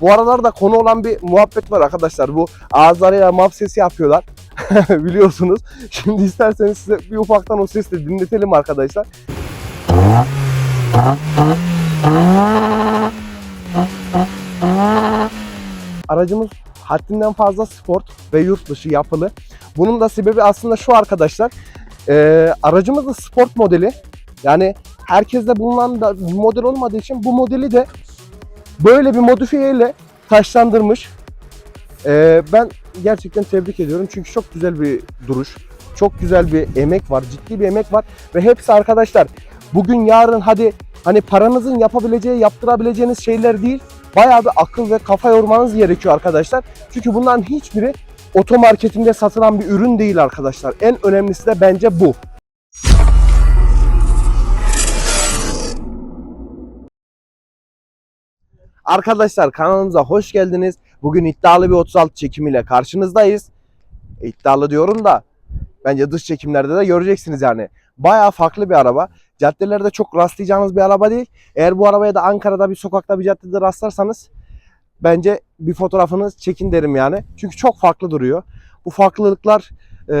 Bu aralarda konu olan bir muhabbet var arkadaşlar. Bu ağızlarıyla map sesi yapıyorlar. Biliyorsunuz. Şimdi isterseniz size bir ufaktan o sesle dinletelim arkadaşlar. Aracımız haddinden fazla sport ve yurt dışı yapılı. Bunun da sebebi aslında şu arkadaşlar. Ee, aracımız da sport modeli. Yani herkeste bulunan da model olmadığı için bu modeli de böyle bir modifiyeyle taşlandırmış. Ee, ben gerçekten tebrik ediyorum çünkü çok güzel bir duruş. Çok güzel bir emek var, ciddi bir emek var ve hepsi arkadaşlar bugün yarın hadi hani paranızın yapabileceği, yaptırabileceğiniz şeyler değil. Bayağı bir akıl ve kafa yormanız gerekiyor arkadaşlar. Çünkü bunların hiçbiri otomarketinde satılan bir ürün değil arkadaşlar. En önemlisi de bence bu. Arkadaşlar kanalımıza hoş geldiniz. Bugün iddialı bir 36 çekimiyle karşınızdayız. E, iddialı diyorum da bence dış çekimlerde de göreceksiniz yani. Bayağı farklı bir araba. Caddelerde çok rastlayacağınız bir araba değil. Eğer bu arabaya da Ankara'da bir sokakta bir caddede rastlarsanız bence bir fotoğrafını çekin derim yani. Çünkü çok farklı duruyor. Bu farklılıklar e,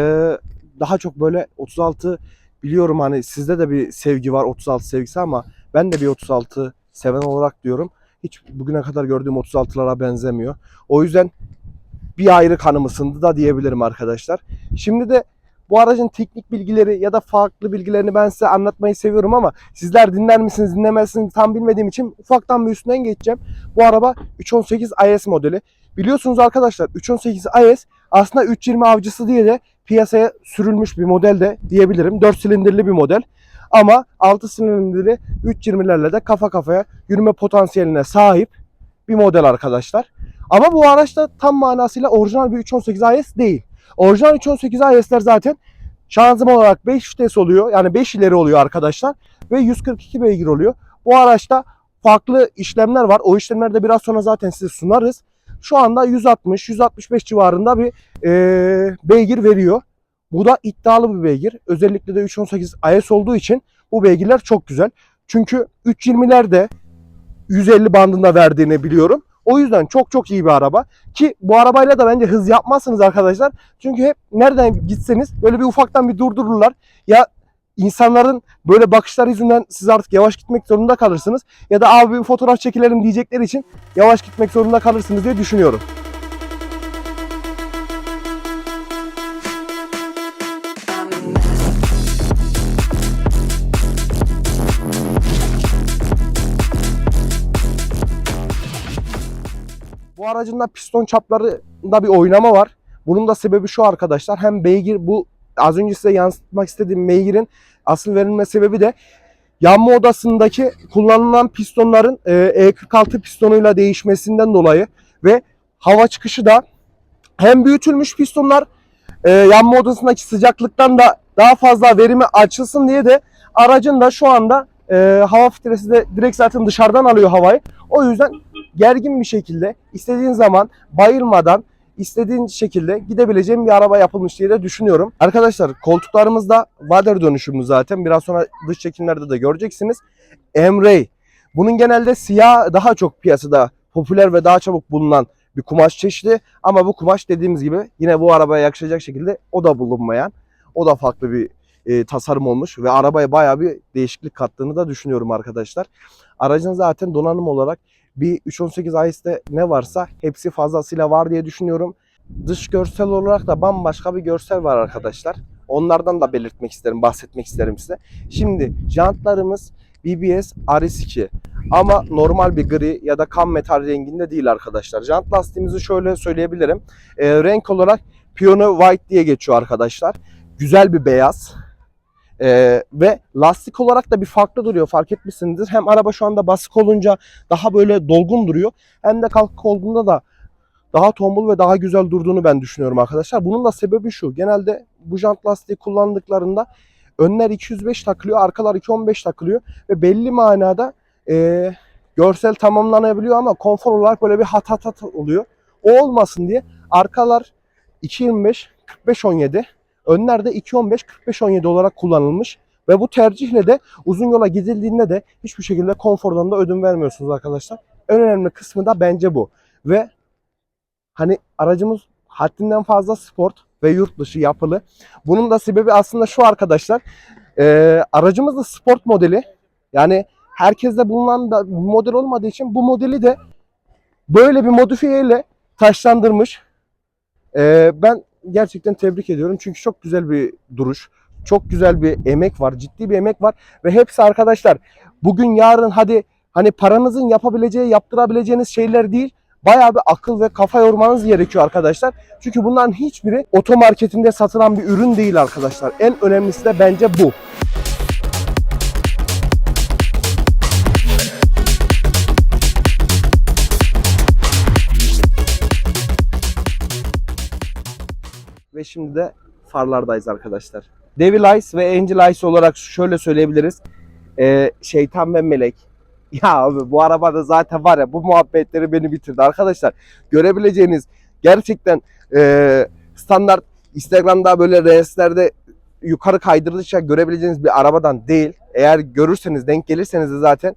daha çok böyle 36 biliyorum hani sizde de bir sevgi var 36 sevgisi ama ben de bir 36 seven olarak diyorum. Hiç bugüne kadar gördüğüm 36'lara benzemiyor. O yüzden bir ayrı kanım ısındı da diyebilirim arkadaşlar. Şimdi de bu aracın teknik bilgileri ya da farklı bilgilerini ben size anlatmayı seviyorum ama sizler dinler misiniz dinlemezsiniz tam bilmediğim için ufaktan bir üstünden geçeceğim. Bu araba 318 IS modeli. Biliyorsunuz arkadaşlar 318 IS aslında 320 avcısı diye de piyasaya sürülmüş bir model de diyebilirim. 4 silindirli bir model. Ama 6 silindirli 320'lerle de kafa kafaya yürüme potansiyeline sahip bir model arkadaşlar. Ama bu araç da tam manasıyla orijinal bir 318 IS değil. Orijinal 318 IS'ler zaten şanzıman olarak 5 vites oluyor. Yani 5 ileri oluyor arkadaşlar. Ve 142 beygir oluyor. Bu araçta farklı işlemler var. O işlemleri de biraz sonra zaten size sunarız. Şu anda 160-165 civarında bir eee, beygir veriyor. Bu da iddialı bir beygir. Özellikle de 318 IS olduğu için bu beygirler çok güzel. Çünkü 320'lerde 150 bandında verdiğini biliyorum. O yüzden çok çok iyi bir araba. Ki bu arabayla da bence hız yapmazsınız arkadaşlar. Çünkü hep nereden gitseniz böyle bir ufaktan bir durdururlar. Ya insanların böyle bakışlar yüzünden siz artık yavaş gitmek zorunda kalırsınız. Ya da abi bir fotoğraf çekilelim diyecekleri için yavaş gitmek zorunda kalırsınız diye düşünüyorum. Aracın da piston çaplarında bir oynama var. Bunun da sebebi şu arkadaşlar. Hem beygir bu az önce size yansıtmak istediğim beygirin asıl verilme sebebi de yanma odasındaki kullanılan pistonların e, E46 pistonuyla değişmesinden dolayı ve hava çıkışı da hem büyütülmüş pistonlar e, yanma odasındaki sıcaklıktan da daha fazla verimi açılsın diye de aracın da şu anda e, hava filtresi de direkt zaten dışarıdan alıyor havayı. O yüzden gergin bir şekilde istediğin zaman bayılmadan istediğin şekilde gidebileceğim bir araba yapılmış diye de düşünüyorum. Arkadaşlar koltuklarımızda wader dönüşümü zaten biraz sonra dış çekimlerde de göreceksiniz. Emray. Bunun genelde siyah daha çok piyasada popüler ve daha çabuk bulunan bir kumaş çeşidi ama bu kumaş dediğimiz gibi yine bu arabaya yakışacak şekilde o da bulunmayan o da farklı bir e, tasarım olmuş ve arabaya bayağı bir değişiklik kattığını da düşünüyorum arkadaşlar. Aracın zaten donanım olarak bir 318 IS'te ne varsa hepsi fazlasıyla var diye düşünüyorum. Dış görsel olarak da bambaşka bir görsel var arkadaşlar. Onlardan da belirtmek isterim, bahsetmek isterim size. Şimdi jantlarımız BBS RS2 ama normal bir gri ya da kan metal renginde değil arkadaşlar. Jant lastiğimizi şöyle söyleyebilirim. Ee, renk olarak Pioneer White diye geçiyor arkadaşlar. Güzel bir beyaz. Ee, ve lastik olarak da bir farklı duruyor fark etmişsinizdir. Hem araba şu anda basık olunca daha böyle dolgun duruyor. Hem de kalkık olduğunda da daha tombul ve daha güzel durduğunu ben düşünüyorum arkadaşlar. Bunun da sebebi şu. Genelde bu jant lastiği kullandıklarında önler 205 takılıyor, arkalar 215 takılıyor ve belli manada e, görsel tamamlanabiliyor ama konfor olarak böyle bir hat hat hat oluyor. O olmasın diye arkalar 225 45 17 Önler de 2.15-45-17 olarak kullanılmış. Ve bu tercihle de uzun yola gidildiğinde de hiçbir şekilde konfordan da ödün vermiyorsunuz arkadaşlar. En önemli kısmı da bence bu. Ve hani aracımız haddinden fazla sport ve yurt dışı yapılı. Bunun da sebebi aslında şu arkadaşlar. Ee, aracımız da sport modeli. Yani herkeste bulunan da model olmadığı için bu modeli de böyle bir modifiyeyle taşlandırmış. Ee, ben gerçekten tebrik ediyorum çünkü çok güzel bir duruş. Çok güzel bir emek var, ciddi bir emek var ve hepsi arkadaşlar bugün yarın hadi hani paranızın yapabileceği, yaptırabileceğiniz şeyler değil. Bayağı bir akıl ve kafa yormanız gerekiyor arkadaşlar. Çünkü bunların hiçbiri otomarketinde satılan bir ürün değil arkadaşlar. En önemlisi de bence bu. Ve şimdi de farlardayız arkadaşlar. Devil Eyes ve Angel Eyes olarak şöyle söyleyebiliriz. Ee, şeytan ve melek. Ya abi bu arabada zaten var ya bu muhabbetleri beni bitirdi arkadaşlar. Görebileceğiniz gerçekten e, standart Instagram'da böyle reelslerde yukarı kaydırdıkça görebileceğiniz bir arabadan değil. Eğer görürseniz denk gelirseniz de zaten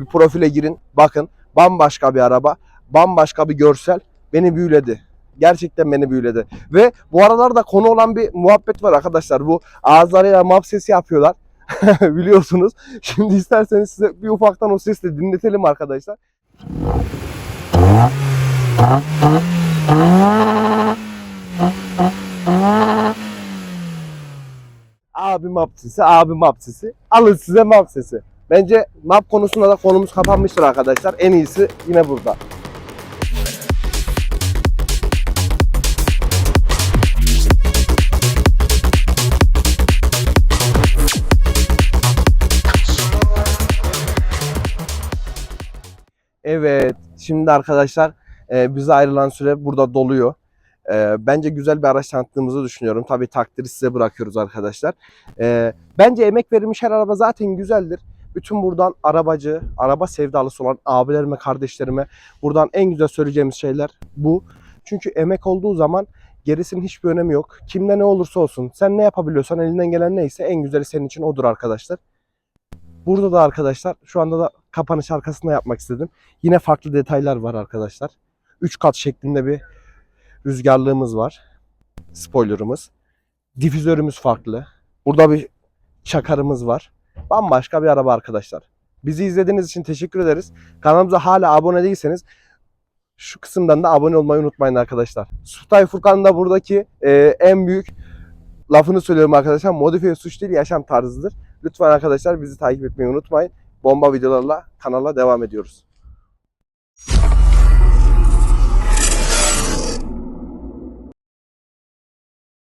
bir profile girin bakın bambaşka bir araba bambaşka bir görsel beni büyüledi. Gerçekten beni büyüledi. Ve bu aralarda konu olan bir muhabbet var arkadaşlar. Bu ağızlarıyla map sesi yapıyorlar. Biliyorsunuz. Şimdi isterseniz size bir ufaktan o sesle dinletelim arkadaşlar. Abi map sesi, abi map sesi. Alın size map sesi. Bence map konusunda da konumuz kapanmıştır arkadaşlar. En iyisi yine burada. Evet, şimdi arkadaşlar e, bize ayrılan süre burada doluyor. E, bence güzel bir araç tanıttığımızı düşünüyorum. Tabii takdiri size bırakıyoruz arkadaşlar. E, bence emek verilmiş her araba zaten güzeldir. Bütün buradan arabacı, araba sevdalısı olan abilerime, kardeşlerime buradan en güzel söyleyeceğimiz şeyler bu. Çünkü emek olduğu zaman gerisinin hiçbir önemi yok. Kimde ne olursa olsun, sen ne yapabiliyorsan elinden gelen neyse en güzeli senin için odur arkadaşlar. Burada da arkadaşlar şu anda da kapanış arkasında yapmak istedim. Yine farklı detaylar var arkadaşlar. 3 kat şeklinde bir rüzgarlığımız var. Spoilerımız. Difüzörümüz farklı. Burada bir çakarımız var. Bambaşka bir araba arkadaşlar. Bizi izlediğiniz için teşekkür ederiz. Kanalımıza hala abone değilseniz şu kısımdan da abone olmayı unutmayın arkadaşlar. Sultan Furkan'ın da buradaki e, en büyük lafını söylüyorum arkadaşlar. Modifiye suç değil yaşam tarzıdır. Lütfen arkadaşlar bizi takip etmeyi unutmayın. Bomba videolarla kanala devam ediyoruz.